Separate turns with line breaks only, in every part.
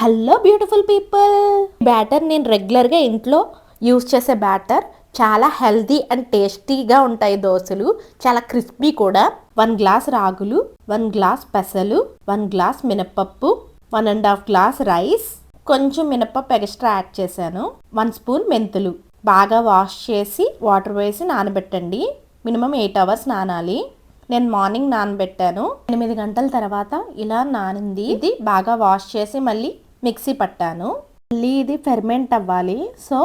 Hello beautiful people batter నేను రెగ్యులర్గా ఇంట్లో యూస్ చేసే బ్యాటర్ చాలా హెల్దీ అండ్ టేస్టీగా ఉంటాయి దోశలు. చాలా క్రిస్పీ కూడా. వన్ గ్లాస్ రాగులు వన్ గ్లాస్ పెసలు వన్ గ్లాస్ మినపప్పు one and half glass rice కొంచెం మినపప్పు ఎక్స్ట్రా యాడ్ చేశాను. వన్ స్పూన్ మెంతులు. బాగా వాష్ చేసి వాటర్ వేసి నానబెట్టండి. మినిమం ఎయిట్ అవర్స్ నానాలి. నేను మార్నింగ్ నానబెట్టాను. ఎనిమిది గంటల తర్వాత ఇలా నానింది. ఇది బాగా వాష్ చేసి మళ్ళీ మిక్సీ పట్టాను. మళ్ళీ ఇది ఫెర్మెంట్ అవ్వాలి. సో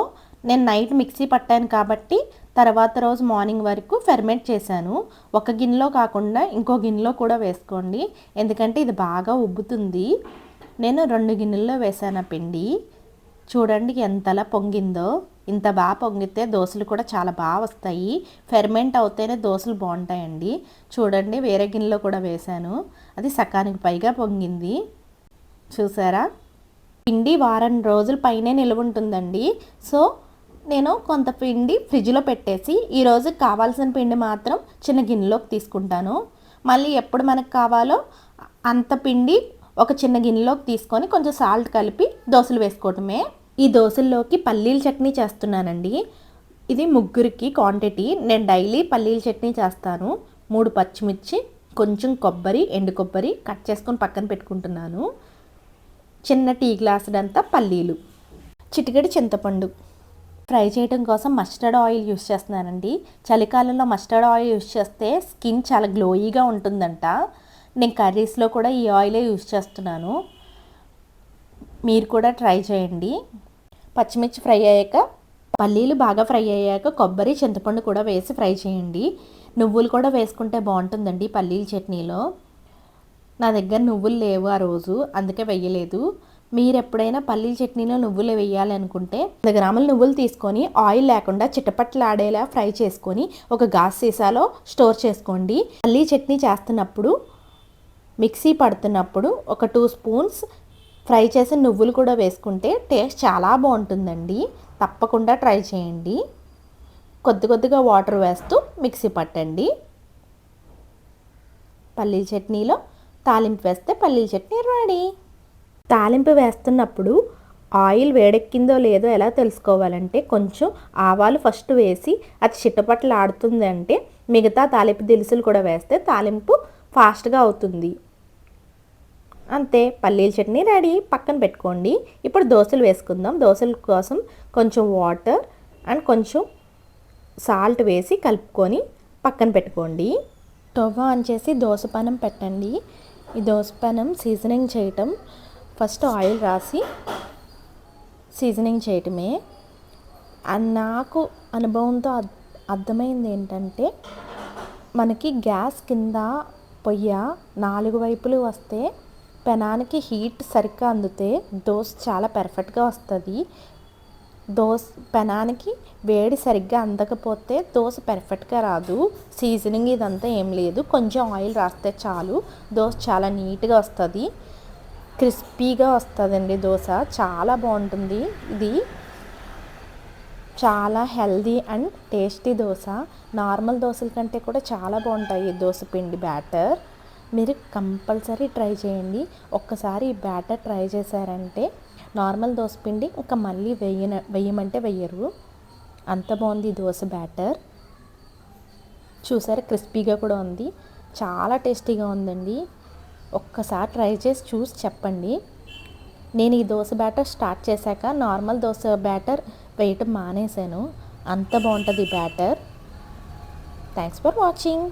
నేను నైట్ మిక్సీ పట్టాను కాబట్టి తర్వాత రోజు మార్నింగ్ వరకు ఫెర్మెంట్ చేశాను. ఒక గిన్నెలో కాకుండా ఇంకో గిన్నెలో కూడా వేసుకోండి. ఎందుకంటే ఇది బాగా ఉబ్బుతుంది. నేను రెండు గిన్నెల్లో వేసాను ఆ పిండి. చూడండి ఎంతలా పొంగిందో. ఇంత బాగా పొంగితే దోశలు కూడా చాలా బాగా వస్తాయి. ఫెర్మెంట్ అవుతేనే దోశలు బాగుంటాయండి. చూడండి వేరే గిన్నెలో కూడా వేశాను. అది సకానికి పైగా పొంగింది. చూసారా? పిండి వారం రోజుల పైనే నిల్వ ఉంటుందండి. సో నేను కొంత పిండి ఫ్రిడ్జ్లో పెట్టేసి ఈరోజు కావాల్సిన పిండి మాత్రం చిన్న గిన్నెలోకి తీసుకుంటాను. మళ్ళీ ఎప్పుడు మనకు కావాలో అంత పిండి ఒక చిన్న గిన్నెలోకి తీసుకొని కొంచెం సాల్ట్ కలిపి దోశలు వేసుకోవటమే. ఈ దోశల్లోకి పల్లీల చట్నీ చేస్తున్నానండి. ఇది ముగ్గురికి క్వాంటిటీ నేను డైలీ పల్లీల చట్నీ చేస్తాను. మూడు పచ్చిమిర్చి కొంచెం కొబ్బరి ఎండు కొబ్బరి కట్ చేసుకొని పక్కన పెట్టుకుంటున్నాను. చిన్న టీ గ్లాసుడంతా పల్లీలు చిటికెడు చింతపండు. ఫ్రై చేయడం కోసం మస్టర్డ్ ఆయిల్ యూస్ చేస్తున్నానండి. చలికాలంలో మస్టర్డ్ ఆయిల్ యూస్ చేస్తే స్కిన్ చాలా గ్లోయీగా ఉంటుందంట. నేను కర్రీస్లో కూడా ఈ ఆయిలే యూస్ చేస్తున్నాను. మీరు కూడా ట్రై చేయండి. పచ్చిమిర్చి ఫ్రై అయ్యాక పల్లీలు బాగా ఫ్రై అయ్యాక కొబ్బరి చింతపండు కూడా వేసి ఫ్రై చేయండి. నువ్వులు కూడా వేసుకుంటే బాగుంటుందండి పల్లీల చట్నీలో. నా దగ్గర నువ్వులు లేవు ఆ రోజు అందుకే వెయ్యలేదు. మీరు ఎప్పుడైనా పల్లీల చట్నీలో నువ్వులు వేయాలనుకుంటే వంద గ్రాముల నువ్వులు తీసుకొని ఆయిల్ లేకుండా చిట్టపట్లాడేలా ఫ్రై చేసుకొని ఒక గాస్ సీసాలో స్టోర్ చేసుకోండి. పల్లీ చట్నీ చేస్తున్నప్పుడు మిక్సీ పడుతున్నప్పుడు ఒక టూ స్పూన్స్ ఫ్రై చేసిన నువ్వులు కూడా వేసుకుంటే టేస్ట్ చాలా బాగుంటుందండి. తప్పకుండా ట్రై చేయండి. కొద్ది కొద్దిగా వాటర్ వేస్తూ మిక్సీ పట్టండి. పల్లీ చట్నీలో తాలింపు వేస్తే పల్లీల చట్నీ రెడీ. తాలింపు వేస్తున్నప్పుడు ఆయిల్ వేడెక్కిందో లేదో ఎలా తెలుసుకోవాలంటే కొంచెం ఆవాలు ఫస్ట్ వేసి అది చిట్టపట్లు ఆడుతుంది అంటే మిగతా తాలింపు దినుసులు కూడా వేస్తే తాలింపు ఫాస్ట్గా అవుతుంది. అంతే పల్లీల చట్నీ రెడీ. పక్కన పెట్టుకోండి. ఇప్పుడు దోశలు వేసుకుందాం. దోశల కోసం కొంచెం వాటర్ అండ్ కొంచెం సాల్ట్ వేసి కలుపుకొని పక్కన పెట్టుకోండి. స్టవ్ ఆన్ చేసి దోశ పనం పెట్టండి. ఈ దోసపానం సీజనింగ్ చేయటం. ఫస్ట్ ఆయిల్ రాసి సీజనింగ్ చేయటమే. నాకు అనుభవంతో అర్థమైంది ఏంటంటే మనకి గ్యాస్ కింద పొయ్య నాలుగు వైపులు వస్తే పెనానికి హీట్ సరిగ్గా అందితే దోశ చాలా పర్ఫెక్ట్గా వస్తుంది. దోశ పెనానికి వేడి సరిగ్గా అందకపోతే దోశ పెర్ఫెక్ట్గా రాదు. సీజనింగ్ ఇదంతా ఏం లేదు. కొంచెం ఆయిల్ రాస్తే చాలు. దోశ చాలా నీట్గా వస్తుంది. క్రిస్పీగా వస్తుందండి దోశ. చాలా బాగుంటుంది. ఇది చాలా healthy and tasty dosa. Normal దోశల కంటే కూడా చాలా బాగుంటాయి దోశ పిండి బ్యాటర్ మీరు కంపల్సరీ ట్రై చేయండి. ఒక్కసారి ఈ బ్యాటర్ ట్రై చేశారంటే నార్మల్ దోశ పిండి ఇంకా మళ్ళీ వెయ్యన వెయ్యమంటే వెయ్యరు అంత బాగుంది దోశ బ్యాటర్. చూసారు క్రిస్పీగా కూడా ఉంది. చాలా టేస్టీగా ఉందండి. ఒక్కసారి ట్రై చేసి చూసి చెప్పండి. నేను ఈ దోశ బ్యాటర్ స్టార్ట్ చేశాక నార్మల్ దోశ బ్యాటర్ వేయటం మానేశాను. అంత బాగుంటుంది batter. Thanks for watching